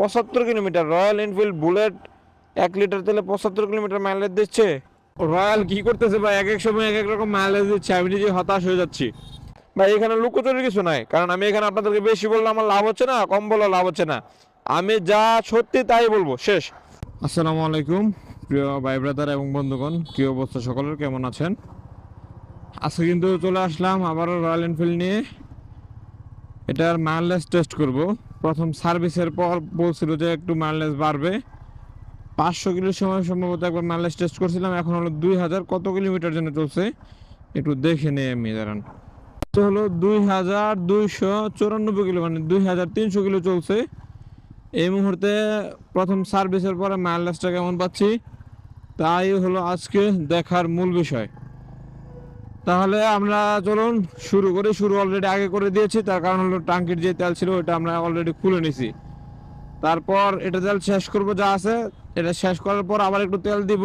পঁচাত্তর kilometre. Royal Enfield bullet এক litre তেলে পঁচাত্তর কিলোমিটার মাইলেজ দিচ্ছে। রয়্যাল কি করতেছে ভাই? এক এক সময় এক এক রকম মাইলেজ দিচ্ছে। আমি নিজে হতাশ হয়ে যাচ্ছি। ভাই এখানে লুকোচুরির কিছু নাই। কারণ আমি এখানে আপনাদেরকে বেশি বললে আমার লাভ হচ্ছে না কম বললে লাভ হচ্ছে না। আমি যা সত্যি তাই বলব। শেষ। আসসালামু আলাইকুম প্রিয় ভাই ব্রাদার এবং বন্ধুগণ। কি অবস্থা সকলের? কেমন আছেন? আজকে কিন্তু চলে আসলাম আবারও রয়্যাল এনফিল্ড নিয়ে। এটার মাইলেজ টেস্ট করব। প্রথম সার্ভিসের পর বলছিল যে একটু মাইলেজ বাড়বে। পাঁচশো কিলোর সময় সম্ভবত একবার মাইলেজ টেস্ট করছিলাম, এখন হলো দুই হাজার কত কিলোমিটার জন্য চলছে? একটু দেখে নেই আমি, দাঁড়ান। তো হলো দুই হাজার দুইশো চুরানব্বই কিলো মানে দুই হাজার তিনশো কিলো চলছে। এই মুহূর্তে প্রথম সার্ভিসের পরে মাইলেজটা কেমন পাচ্ছি? তাই হলো আজকে দেখার মূল বিষয়। তাহলে আমরা চলুন, শুরু করি। শুরু অলরেডি আগে করে দিয়েছি, তার কারণ হলো টাঙ্কির যে তেল ছিল ওটা আমরা অলরেডি খুলে নিছি। তারপর এটা তেল শেষ করব, যা আছে, এটা শেষ করার পর আবার একটু তেল দিব।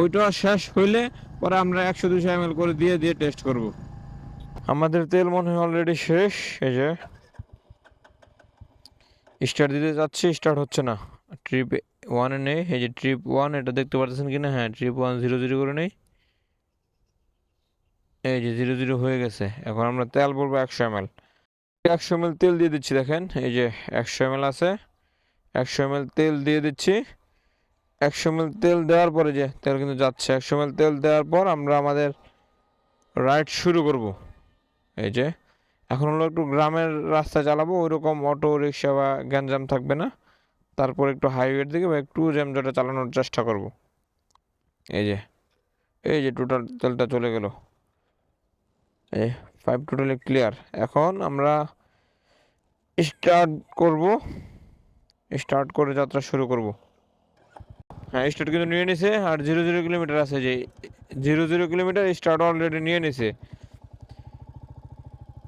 ওইটা শেষ হইলে পরে আমরা একশো দুশো এম করে দিয়ে দিয়ে টেস্ট করব। আমাদের তেল মনে হয় অলরেডি শেষ, এই যে। স্টার্ট দিতে যাচ্ছি স্টার্ট হচ্ছে না। ট্রিপ ওয়ানে নেই, এই যে ট্রিপ ওয়ান এটা দেখতে পারতেছেন কিনা? হ্যাঁ ট্রিপ ওয়ান জিরো জিরো করে নেই। এই যে জিরো জিরো হয়ে গেছে। এখন আমরা তেল বলব একশো এম এল একশো এম তেল দিয়ে দিচ্ছি, দেখেন। এই যে একশো এম আছে। একশো এম তেল দিয়ে দিচ্ছি। একশো এম তেল দেওয়ার পরে যে তেল কিন্তু যাচ্ছে। একশো এম তেল দেওয়ার পর আমরা আমাদের রাইড শুরু করব। এই যে এখন হলো একটু গ্রামের রাস্তা চালাবো, ওইরকম অটো, রিক্সা বা গ্যাঞ্জাম থাকবে না। তারপর একটু হাইওয়ের দিকে বা একটু জ্যামজটে চালানোর চেষ্টা করব। এই যে এই যে টোটাল তেলটা চলে গেল। ফাইভ টোটালি ক্লিয়ার এখন আমরা স্টার্ট করব। স্টার্ট করে যাত্রা শুরু করব। হ্যাঁ স্টার্ট কিন্তু নিয়ে নিছে আর জিরো জিরো কিলোমিটার আছে যে zero zero kilometre start already নিয়ে নিছে।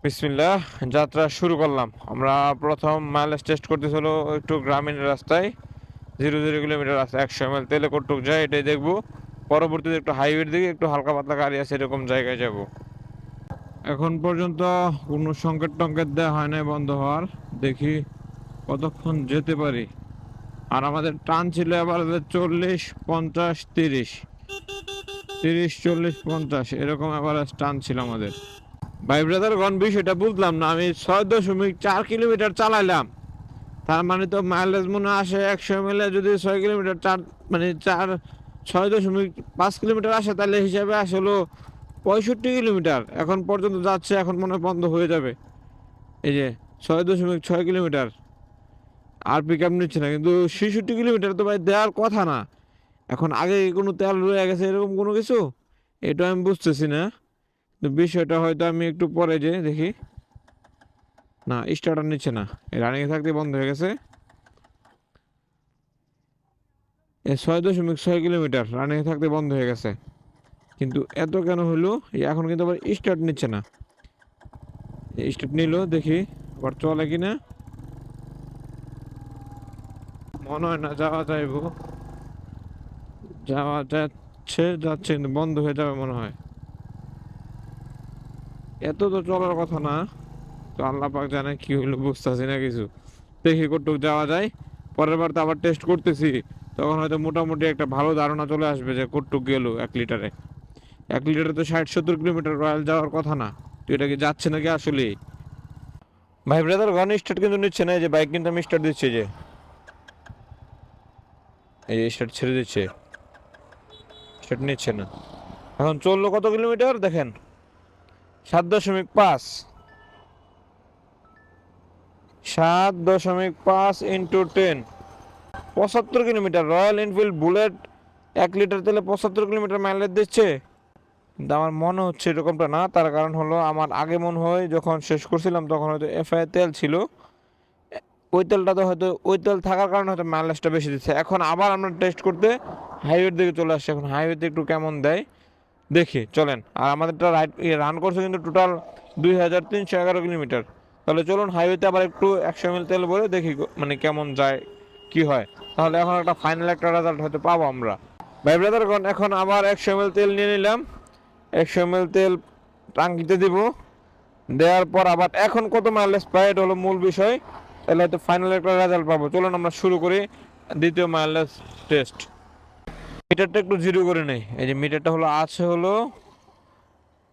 বিসমিল্লাহ, যাত্রা শুরু করলাম। আমরা প্রথম মাইলেজ টেস্ট করতে করতেছিল একটু গ্রামীণ রাস্তায়। জিরো জিরো কিলোমিটার আছে, একশো এম এল তেলে কটুক যায়, এটাই দেখব। পরবর্তীতে একটু হাইওয়ের দিকে একটু হালকা পাতলা গাড়ি আছে, এরকম জায়গায় যাব। এখন পর্যন্ত কোনো সংকেত টঙ্কেত দেওয়া হয় নাই বন্ধ হওয়ার। দেখি কতক্ষণ যেতে পারি। আর আমাদের টান ছিল এবার চল্লিশ, পঞ্চাশ, তিরিশ। তিরিশ, চল্লিশ, পঞ্চাশ, এরকম এবার টান ছিল আমাদের। ভাই ব্রাদার গন বিষয়টা বুঝলাম না, আমি ছয় দশমিক চার কিলোমিটার চালাইলাম। তার মানে তো মাইলেজ মনে আসে একশো এমএল যদি ছয় কিলোমিটার চার মানে চার, ছয় দশমিক পাঁচ কিলোমিটার আসে, তাহলে হিসাবে আসলো পঁয়ষট্টি কিলোমিটার। এখন পর্যন্ত যাচ্ছে, এখন মনে বন্ধ হয়ে যাবে। এই যে, ছয় দশমিক ছয় কিলোমিটার। আর পিক আপ নিচ্ছে না, কিন্তু ছেষট্টি কিলোমিটার তো ভাই দেওয়ার কথা না। এখন আগে কোনো তেল রয়ে গেছে, এরকম কোনো কিছু? এটা আমি বুঝতেছি না। বিষয়টা হয়তো আমি একটু পরে যে দেখি। না স্টার্টার নিচ্ছে না। রানিংয়ে থাকতে বন্ধ হয়ে গেছে। এ ছয় দশমিক ছয় কিলোমিটার রানিংয়ে থাকতে বন্ধ হয়ে গেছে। কিন্তু এত কেন হলো? এখন কিন্তু আবার স্টার্ট নিচ্ছে না। স্টার্ট নিল, দেখি আবার চলে কিনা। মনে হয় না যাওয়া যাইব। যাওয়া যাচ্ছে যাচ্ছে কিন্তু বন্ধ হয়ে যাবে মনে হয়। এত তো চলার কথা না। তো আল্লাহ পাক জানে কি হইল, বুঝতেছি না কিছু। দেখি কতটুক যাওয়া যায়। পরের বার তো আবার টেস্ট করতেছি। তখন হয়তো মোটামুটি একটা ভালো ধারণা চলে আসবে যে কতটুক গেল এক লিটারে এক লিটারে তো ষাট সত্তর কিলোমিটার রয়্যাল যাওয়ার কথা না। তো এটা কি যাচ্ছে নাকি আসলে? ভাই ব্রাদার গান স্টার্ট কিন্তু নিচ্ছে না যে বাইক কিন্তু আমি স্টার্ট দিচ্ছি যে। এই স্টার্ট ছেড়ে দিচ্ছে। স্টার্ট নিচ্ছে না। এখন চলল কত কিলোমিটার, দেখেন? সাত দশমিক পাঁচ। সাত দশমিক পাঁচ ইন্টু টেন পঁচাত্তর কিলোমিটার, রয়্যাল এনফিল্ড বুলেট এক লিটার তেলে পঁচাত্তর কিলোমিটার মাইলেজ দিচ্ছে। আমার মনে হচ্ছে এরকমটা না। তার কারণ হলো আমার আগে মনে হয় যখন শেষ করছিলাম তখন হয়তো এফআই তেল ছিল। ওই তেলটা তো হয়তো, ওই তেল থাকার কারণে হয়তো মাইলেজটা বেশি দিচ্ছে। এখন আবার আমরা টেস্ট করতে হাইওয়ের দিকে চলে আসছি। এখন হাইওয়েতে একটু কেমন দেয় দেখি, চলেন। আর আমাদেরটা রাইড রান করছে কিন্তু টোটাল দুই হাজার তিনশো এগারো কিলোমিটার। তাহলে চলুন হাইওয়েতে আবার একটু একশো এম তেল ভরে দেখি মানে কেমন যায়, কি হয়। তাহলে এখন একটা ফাইনাল একটা রেজাল্ট হয়তো পাবো আমরা। ভাই ব্রাদার এখন আবার একশো এম তেল নিয়ে নিলাম। একশো এম তেল টাঙ্কিতে দিব। দেওয়ার পর আবার এখন কত মাইলেজ পাই এটা হলো মূল বিষয়। তাহলে হয়তো ফাইনাল একটা রেজাল্ট পাবো। চলুন আমরা শুরু করি দ্বিতীয় মাইলেজ টেস্ট মিটারটা একটু জিরো করে নেই। এই যে মিটারটা হলো, আছে হলো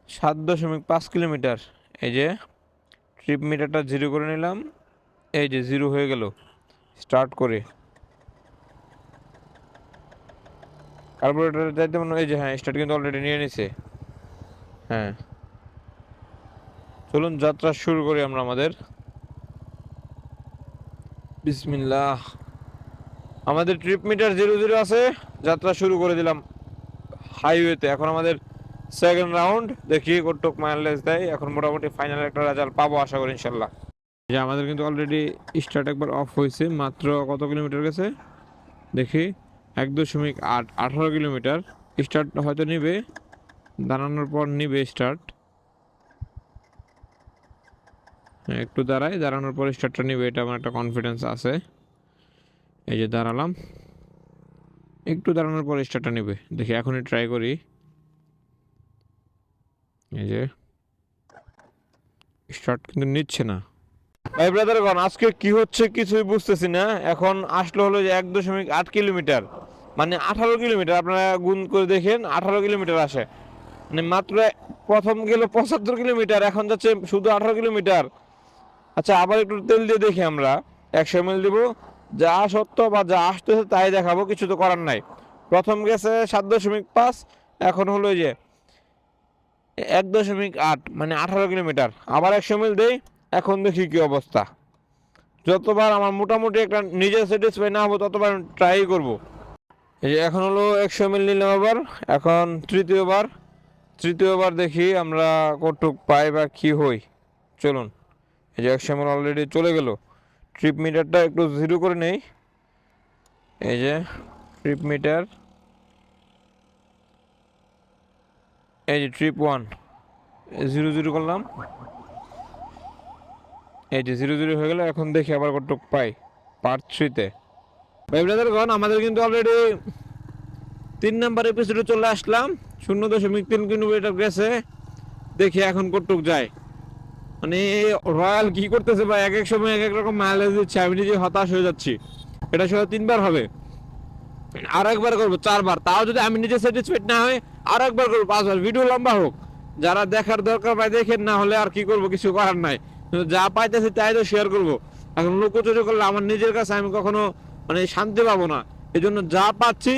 সাত দশমিক পাঁচ কিলোমিটার। এই যে ট্রিপ মিটারটা জিরো করে নিলাম। এই যে জিরো হয়ে গেল। স্টার্ট করে। কার্বোরেটর যাইতে মনে এই যে হ্যাঁ স্টার্ট কিন্তু অলরেডি নিয়ে নিছে। হ্যাঁ। চলুন যাত্রা শুরু করি আমরা আমাদের। বিসমিল্লাহ। আমাদের ট্রিপ মিটার জিরো জিরো আছে, যাত্রা শুরু করে দিলাম হাইওয়েতে এখন আমাদের সেকেন্ড রাউন্ড দেখি কতটুক মাইলেজ দেয়। এখন মোটামুটি ফাইনাল একটা রেজাল্ট পাবো আশা করি, ইনশাল্লাহ। যে আমাদের কিন্তু অলরেডি স্টার্ট একবার অফ হয়েছে, মাত্র কত কিলোমিটার গেছে? দেখি, এক দশমিক আট, আঠারো কিলোমিটার স্টার্ট হয়তো নিবে। দাঁড়ানোর পর নিবে স্টার্ট একটু দাঁড়াই, দাঁড়ানোর পর স্টার্টটা নিবে, এটা আমার একটা কনফিডেন্স আছে। এই যে দাঁড়ালাম। একটু দাঁড়ানোর পর স্টার্টটা নেবে। দেখি, এখনই ট্রাই করি। এই যে স্টার্ট কিন্তু নিচ্ছে না। ভাই ব্রাদারগণ, আজকে কি হচ্ছে কিছুই বুঝতেছি না। এখন আসলো হলো যে এক দশমিক আট কিলোমিটার মানে আঠারো কিলোমিটার, আপনারা গুণ করে দেখেন, আঠারো কিলোমিটার আসে। মানে মাত্র প্রথম গেল পঁচাত্তর কিলোমিটার, এখন যাচ্ছে শুধু আঠারো কিলোমিটার। আচ্ছা আবার একটু তেল দিয়ে দেখি আমরা। একশো এম দিব। যা সত্য বা যা আসতেছে তাই দেখাবো, কিছু তো করার নাই। প্রথম গেছে সাত দশমিক পাঁচ, এখন হলো যে এক দশমিক আট মানে আঠারো কিলোমিটার। আবার একশো মিল দেই, এখন দেখি কি অবস্থা। যতবার আমার মোটামুটি একটা নিজে স্যাটিসফাই না হব, ততবার ট্রাই করব। এই যে এখন হলো একশো মিল নিলাম আবার, এখন তৃতীয়বার। তৃতীয়বার দেখি আমরা কটুক পাই বা কি হই। চলুন, এই যে একশো মিল অলরেডি চলে গেল। ট্রিপ মিটারটা একটু জিরো করে নেই। এই যে ট্রিপ মিটার এই যে ট্রিপ ওয়ান জিরো জিরো করলাম। এই যে জিরো জিরো হয়ে গেল, এখন দেখি আবার কতটুক পাই পার্ট থ্রিতে ভাই, ব্রাদারগণ, আমাদের কিন্তু অলরেডি তিন নাম্বার এপিসোডে চলে আসলাম। শূন্য দশমিক তিন কিলোমিটার গেছে। দেখি এখন কতটুক যায়। মানে রয়্যাল কি করতেছে বা এক এক সময় এক এক রকম মাইলেজ দিচ্ছে। আমি নিজে হতাশ হয়ে যাচ্ছি। এটা সহ তিনবার হবে। আর একবার করব, চারবার। তাও যদি আমি নিজে স্যাটিসফাইড না হয় আর একবার করব, পাঁচবার। ভিডিও লম্বা হোক। যারা দেখার দরকার পায় দেখেন না হলে আর কি করব, কিছু করার নাই। যা পাইতেছি তাই তো শেয়ার করব। এখন লুকোচুরি করলে আমার নিজের কাছে আমি কখনো মানে শান্তি পাবো না। এই জন্য যা পাচ্ছি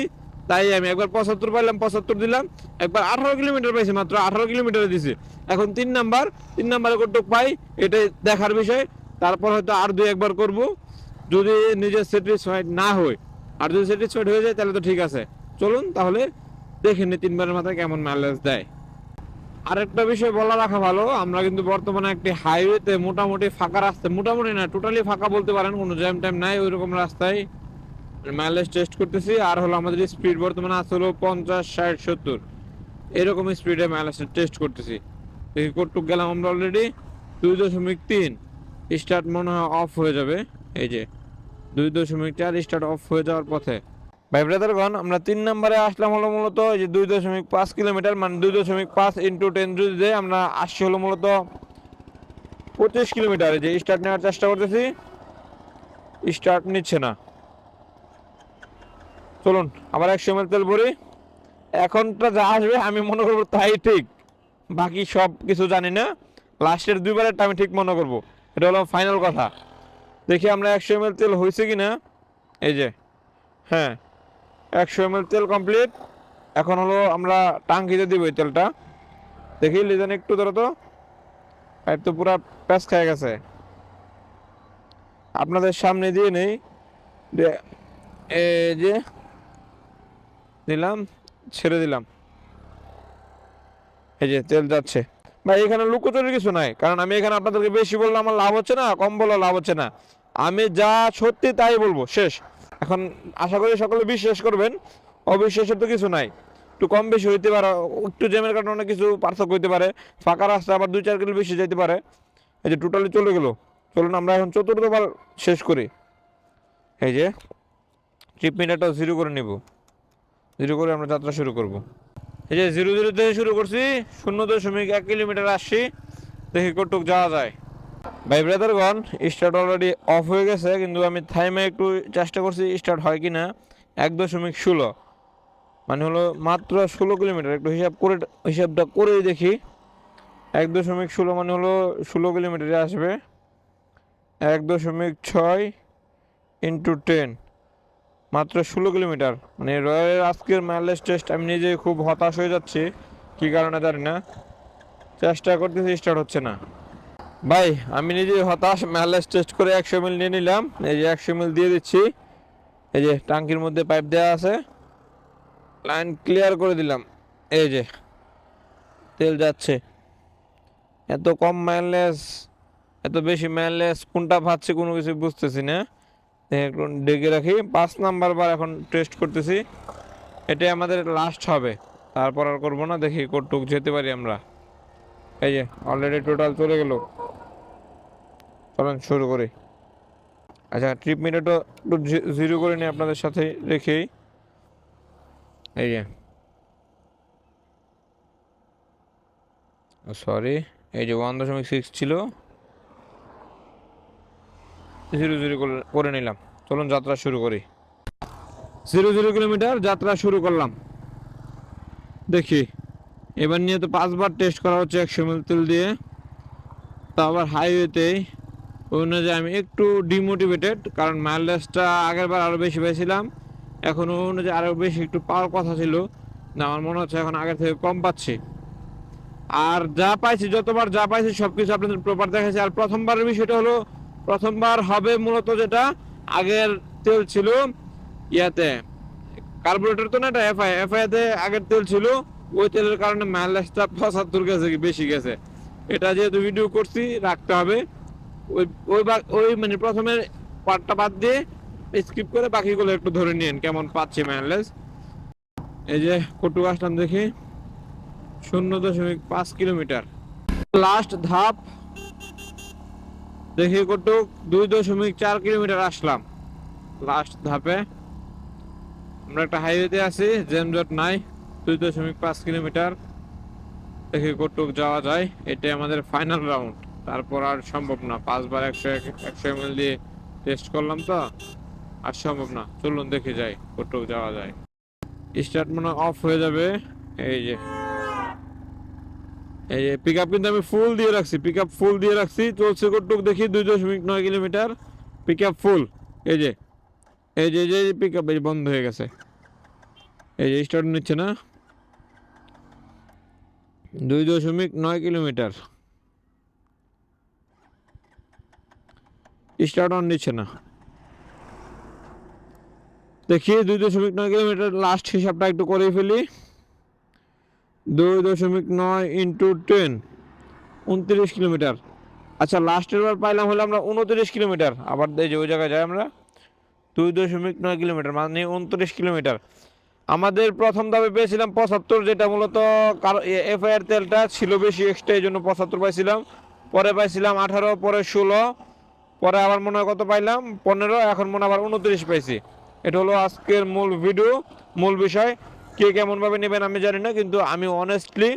তাই আমি একবার পঁচাত্তর পাইলাম, পঁচাত্তর দিলাম। একবার আঠারো কিলোমিটার পাইছি মাত্র, আঠারো কিলোমিটার দিছি। এখন তিন নাম্বার, তিন নাম্বারে কতটুক পাই, এটাই দেখার বিষয়। তারপর হয়তো আর দুই একবার করব। যদি নিজে স্যাটিসফাইড না হয় আর যদি স্যাটিসফাইড হয়ে যায়, তাহলে তো ঠিক আছে। চলুন তাহলে দেখে নি তিনবারের মাথায় কেমন মাইলেজ দেয়। আরেকটা বিষয় বলা রাখা ভালো, আমরা কিন্তু বর্তমানে একটি হাইওয়েতে মোটামুটি ফাঁকা রাস্তা, মোটামুটি না টোটালি ফাঁকা বলতে পারেন, কোনো জ্যাম ট্যাম নাই ওই রকম রাস্তায়। মাইলেজ টেস্ট করতেছি, আর হলো আমাদের স্পিড বর্তমানে আছে হলো পঞ্চাশ, ষাট, সত্তর। এরকম স্পিডে মাইলেজ টেস্ট করতেছি। দেখি কটুক গেলাম আমরা অলরেডি দুই দশমিক তিন স্টার্ট মনে হয় অফ হয়ে যাবে। এই যে, দুই দশমিক চার স্টার্ট অফ হয়ে যাওয়ার পথে। ভাই ব্রাদারগণ, আমরা তিন নম্বরে আসলাম হলো মূলত এই যে দুই দশমিক পাঁচ কিলোমিটার মানে দুই দশমিক পাঁচ ইন্টু টেন দেয়, আমরা আসছি হলো মূলত পঁচিশ কিলোমিটার। এই যে স্টার্ট নেওয়ার চেষ্টা করতেছি। স্টার্ট নিচ্ছে না। চলুন আবার একশো এম তেল ভরি। এখনটা যা আসবে, আমি মনে করব তাই ঠিক। বাকি সব কিছু জানি না। লাস্টের দুইবারেরটা আমি ঠিক মনে করব। এটা হলো ফাইনাল কথা। দেখি আমরা একশো এম তেল হয়েছে কি না এই যে হ্যাঁ একশো এম তেল কমপ্লিট এখন হলো আমরা টাঙ্কিতে দিব এই তেলটা। দেখি, লিজেন একটু ধরো তো। পাইপ তো পুরা প্যাচ খেয়ে গেছে। আপনাদের সামনে দিয়ে নেই। এই যে দিলাম, ছেড়ে দিলাম। এই যে তেল যাচ্ছে। ভাই, এখানে লুকোচুরি কিছু নাই, কারণ আমি এখানে আপনাদেরকে বেশি বললে আমার লাভ হচ্ছে না, কম বললে লাভ হচ্ছে না। আমি যা সত্যি তাই বলব, শেষ। এখন আশা করি সকলে বিশ্বাস করবেন অবিশ্বাসের তো কিছু নাই। একটু কম বেশি হইতে পারে, একটু জ্যামের কারণে অনেক কিছু পার্থক্য হইতে পারে। ফাঁকা রাস্তা আবার দুই চার কিলো বেশি যেতে পারে। এই যে টোটালি চলে গেলো। চলুন আমরা এখন চতুর্থবার শেষ করি। এই যে ট্রিপ মিটারটা জিরো করে নিব। জিরো করে আমরা যাত্রা শুরু করব। এই যে জিরো জিরো থেকে শুরু করছি, শূন্য দশমিক এক কিলোমিটার আসছি। দেখি কটুক যাওয়া যায়। ভাই, ব্রাদারগণ স্টার্ট অলরেডি অফ হয়ে গেছে, কিন্তু আমি থাইমে একটু চেষ্টা করছি স্টার্ট হয় কি না এক দশমিক ষোলো। মানে হলো মাত্র ষোলো কিলোমিটার। একটু হিসাব করে, হিসাবটা করেই দেখি। এক দশমিক ষোলো মানে হলো ষোলো কিলোমিটারে আসবে। এক দশমিক ছয় ইন্টু টেন মাত্র ষোলো কিলোমিটার। মানে রয়্যালের আজকের মাইলেজ টেস্ট আমি নিজে খুব হতাশ হয়ে যাচ্ছি। কী কারণে জানি না। চেষ্টা করতেছি স্টার্ট হচ্ছে না। ভাই, আমি নিজে হতাশ মাইলেজ টেস্ট করে একশো মিল নিয়ে নিলাম। এই যে একশো মিল দিয়ে দিচ্ছি। এই যে টাঙ্কির মধ্যে পাইপ দেওয়া আছে। লাইন ক্লিয়ার করে দিলাম। এই যে, তেল যাচ্ছে। এত কম মাইলেজ এত বেশি মাইলেজ কোনটা পাচ্ছি কোনো কিছু বুঝতেছি না। একটু ডেকে রাখি। পাঁচ নাম্বার বার এখন টেস্ট করতেছি। এটাই আমাদের লাস্ট হবে। তারপর আর করব না। দেখি কটুক যেতে পারি আমরা। এই যে অলরেডি টোটাল চলে গেল। চলেন শুরু করি। আচ্ছা ট্রিপ মিনিটও একটু জিরো করে নিই আপনাদের সাথে রেখেই এই যে। সরি এই যে ওয়ান দশমিক সিক্স ছিল। জিরো করে নিলাম। চলুন যাত্রা শুরু করি। জিরো জিরো কিলোমিটার যাত্রা শুরু করলাম। দেখি, এবার নিয়ে তো পাঁচবার টেস্ট করা হচ্ছে একশো মিল তেল দিয়ে। তা আবার হাইওয়েতে ওই অনুযায়ী আমি একটু ডিমোটিভেটেড কারণ মাইলেজটা আগের বার আরও বেশি পেয়েছিলাম এখন ওই অনুযায়ী আরও বেশি একটু পাওয়ার কথা ছিল, না আমার মনে হচ্ছে এখন আগের থেকে কম পাচ্ছি। আর যা পাইছি, যতবার যা পাইছি সব কিছু আপনাদের প্রপার দেখাচ্ছি আর প্রথমবারের বিষয়টা হলো প্রথমবার হবে মূলত যেটা, আগের তেল ছিল ইয়াতে। কার্বোরেটর তো না এটা এফআই এফআইতে আগের তেল ছিল, ওই তেলের কারণে মাইলেজটা পঁচাত্তর গেছে বেশি গেছে। এটা যেহেতু ভিডিও করছি, রাখতে হবে। ওই ওই ওই মানে প্রথমে পার্টটা বাদ দিয়ে স্কিপ করে বাকিগুলো একটু ধরে নিন কেমন পাচ্ছি মাইলেজ এই যে কটু আসলাম দেখি, শূন্য দশমিক পাঁচ কিলোমিটার। লাস্ট ধাপ দেখি কটুক দুই দশমিক চার কিলোমিটার আসলাম। লাস্ট ধাপে। আমরা একটা হাইওয়েতে আছি জেমজট নাই, দুই দশমিক পাঁচ কিলোমিটার। দেখি কটুক যাওয়া যায়, এটাই আমাদের ফাইনাল রাউন্ড তারপর আর সম্ভব না, পাঁচবার একশো একশো এম দিয়ে টেস্ট করলাম তো, আর সম্ভব না। চলুন দেখে যাই কটুক যাওয়া যায়। স্টার্ট মনে অফ হয়ে যাবে, এই যে। এই যে পিক আপ কিন্তু আমি ফুল দিয়ে রাখছি পিক আপ ফুল দিয়ে রাখছি। চলছে কটুক দেখি, দুই দশমিক নয় কিলোমিটার। পিক আপ ফুল এই যে এই যে যে পিক আপ বন্ধ হয়ে গেছে। এই যে স্টার্ট নিচ্ছে না। দুই দশমিক নয় কিলোমিটার। স্টার্ট অন নিচ্ছে না। দেখি, দুই দশমিক নয় কিলোমিটার লাস্ট হিসাবটা একটু করে ফেলি। দুই দশমিক নয় ইন্টু টেন, উনত্রিশ কিলোমিটার। আচ্ছা লাস্টের বার পাইলাম হলো আমরা উনত্রিশ কিলোমিটার। আবার যে ওই জায়গায় যাই আমরা, দুই দশমিক নয় কিলোমিটার মানে উনত্রিশ কিলোমিটার। আমাদের প্রথম দামে পেয়েছিলাম পঁচাত্তর, যেটা মূলত এফআইআর তেলটা ছিল বেশি এক্সট্রা এই জন্য পঁচাত্তর পাইছিলাম। পরে পাইছিলাম আঠারো, পরে ষোলো, পরে আবার মনে হয় কত পাইলাম? পনেরো, এখন মনে আবার উনত্রিশ পাইছি। এটা হলো আজকের মূল ভিডিও মূল বিষয়। কে কেমনভাবে নেবেন আমি জানি না, কিন্তু আমি অনেস্টলি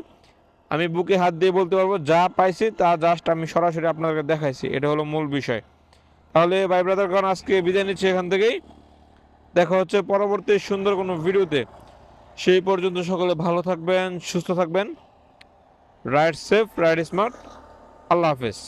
আমি বুকে হাত দিয়ে বলতে পারব, যা পাইছি তা জাস্ট আমি সরাসরি আপনাদেরকে দেখাইছি, এটা হলো মূল বিষয়। তাহলে ভাই ব্রাদারগণ আজকে বিদায় নিচ্ছি এখান থেকেই। দেখা হচ্ছে পরবর্তী সুন্দর কোনো ভিডিওতে। সেই পর্যন্ত সকলে ভালো থাকবেন, সুস্থ থাকবেন। রাইড সেফ রাইড স্মার্ট আল্লাহ হাফেজ।